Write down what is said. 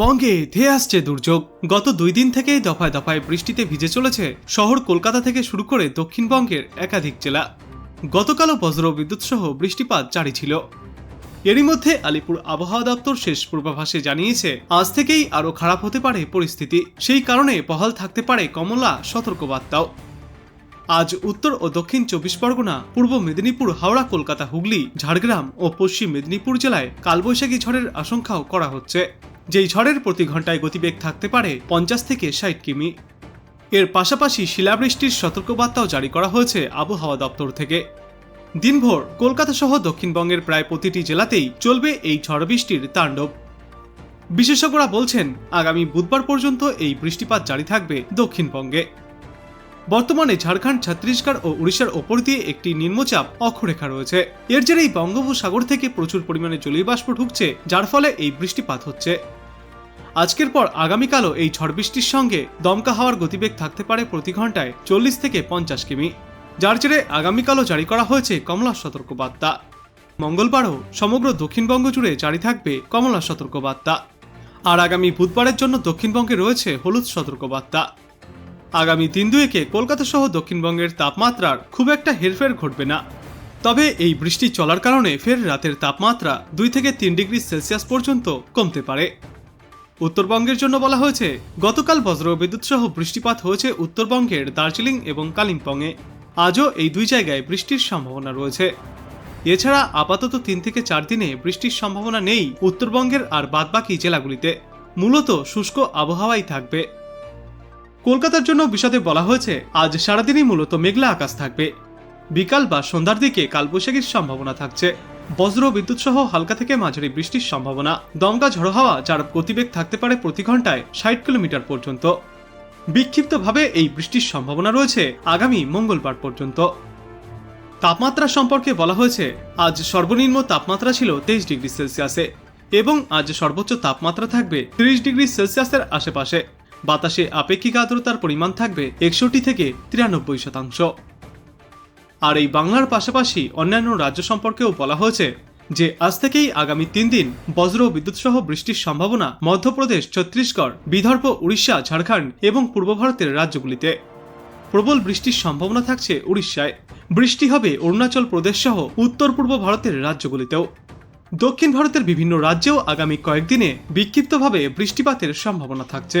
বঙ্গে ধেয়ে আসছে দুর্যোগ। গত দুই দিন থেকেই দফায় দফায় বৃষ্টিতে ভিজে চলেছে শহর কলকাতা থেকে শুরু করে দক্ষিণবঙ্গের একাধিক জেলা। গতকালও বজ্র বিদ্যুৎ সহ বৃষ্টিপাত জারি ছিল। এরই মধ্যে আলিপুর আবহাওয়া দপ্তর শেষ পূর্বাভাসে জানিয়েছে, আজ থেকেই আরও খারাপ হতে পারে পরিস্থিতি। সেই কারণে বহাল থাকতে পারে কমলা সতর্কবার্তাও। আজ উত্তর ও দক্ষিণ চব্বিশ পরগনা, পূর্ব মেদিনীপুর, হাওড়া, কলকাতা, হুগলি, ঝাড়গ্রাম ও পশ্চিম মেদিনীপুর জেলায় কালবৈশাখী ঝড়ের আশঙ্কাও করা হচ্ছে। যেই ঝড়ের প্রতি ঘন্টায় গতিবেগ থাকতে পারে পঞ্চাশ থেকে ষাট কিমি। এর পাশাপাশি শিলাবৃষ্টির সতর্কবার্তাও জারি করা হয়েছে আবহাওয়া দপ্তর থেকে। দিনভর কলকাতা সহ দক্ষিণবঙ্গের প্রায় প্রতিটি জেলাতেই চলবে এই ঝড় বৃষ্টির তাণ্ডব। বিশেষজ্ঞরা বলছেন, আগামী বুধবার পর্যন্ত এই বৃষ্টিপাত জারি থাকবে দক্ষিণবঙ্গে। বর্তমানে ঝাড়খণ্ড, ছত্তিশগড় ও উড়িষ্যার ওপর দিয়ে একটি নিম্নচাপ অক্ষরেখা রয়েছে। এর জেরেই বঙ্গোপসাগর থেকে প্রচুর পরিমাণে জলীয় বাষ্প ঢুকছে, যার ফলে এই বৃষ্টিপাত হচ্ছে। আজকের পর আগামীকালও এই ঝড় বৃষ্টির সঙ্গে দমকা হওয়ার গতিবেগ থাকতে পারে প্রতি ঘন্টায় চল্লিশ থেকে পঞ্চাশ কিমি। যার জেরে আগামীকালও জারি করা হয়েছে কমলা সতর্কবার্তা। মঙ্গলবারও সমগ্র দক্ষিণবঙ্গ জুড়ে জারি থাকবে কমলা সতর্কবার্তা। আর আগামী বুধবারের জন্য দক্ষিণবঙ্গে রয়েছে হলুদ সতর্কবার্তা। আগামী দিন দুয়েকে কলকাতা সহ দক্ষিণবঙ্গের তাপমাত্রার খুব একটা হেরফের ঘটবে না। তবে এই বৃষ্টি চলার কারণে ফের রাতের তাপমাত্রা দুই থেকে তিন ডিগ্রি সেলসিয়াস পর্যন্ত কমতে পারে। উত্তরবঙ্গের জন্য বলা হয়েছে, গতকাল বজ্র বিদ্যুৎ সহ বৃষ্টিপাত হয়েছে উত্তরবঙ্গের দার্জিলিং এবং কালিম্পংয়ে। আজও এই দুই জায়গায় বৃষ্টির সম্ভাবনা রয়েছে। এছাড়া আপাতত তিন থেকে চার দিনে বৃষ্টির সম্ভাবনা নেই উত্তরবঙ্গের আর বাদবাকি জেলাগুলিতে। মূলত শুষ্ক আবহাওয়াই থাকবে। কলকাতার জন্য বিশদে বলা হয়েছে, আজ সারাদিনই মূলত মেঘলা আকাশ থাকবে। বিকাল বা সন্ধ্যার দিকে কালবৈশাখীর সম্ভাবনা থাকছে। বজ্র বিদ্যুৎ সহ হালকা থেকে মাঝারি বৃষ্টির সম্ভাবনা। দমকা ঝড়ো হাওয়া, যার গতিবেগ থাকতে পারে প্রতি ঘন্টায় ষাট কিলোমিটার পর্যন্ত। বিক্ষিপ্তভাবে এই বৃষ্টির সম্ভাবনা রয়েছে আগামী মঙ্গলবার পর্যন্ত। তাপমাত্রা সম্পর্কে বলা হয়েছে, আজ সর্বনিম্ন তাপমাত্রা ছিল তেইশ ডিগ্রি সেলসিয়াসে এবং আজ সর্বোচ্চ তাপমাত্রা থাকবে তিরিশ ডিগ্রি সেলসিয়াসের আশেপাশে। বাতাসে আপেক্ষিক আর্দ্রতার পরিমাণ থাকবে একষট্টি থেকে তিরানব্বই শতাংশ। আর এই বাংলার পাশাপাশি অন্যান্য রাজ্য সম্পর্কেও বলা হয়েছে যে আজ থেকেই আগামী তিন দিন বজ্র ও বিদ্যুৎ সহ বৃষ্টির সম্ভাবনা মধ্যপ্রদেশ, ছত্তিশগড়, বিদর্ভ, উড়িষ্যা, ঝাড়খণ্ড এবং পূর্ব ভারতের রাজ্যগুলিতে। প্রবল বৃষ্টির সম্ভাবনা থাকছে উড়িষ্যায়। বৃষ্টি হবে অরুণাচল প্রদেশ সহ উত্তর পূর্ব ভারতের রাজ্যগুলিতেও। দক্ষিণ ভারতের বিভিন্ন রাজ্যেও আগামী কয়েকদিনে বিক্ষিপ্তভাবে বৃষ্টিপাতের সম্ভাবনা থাকছে।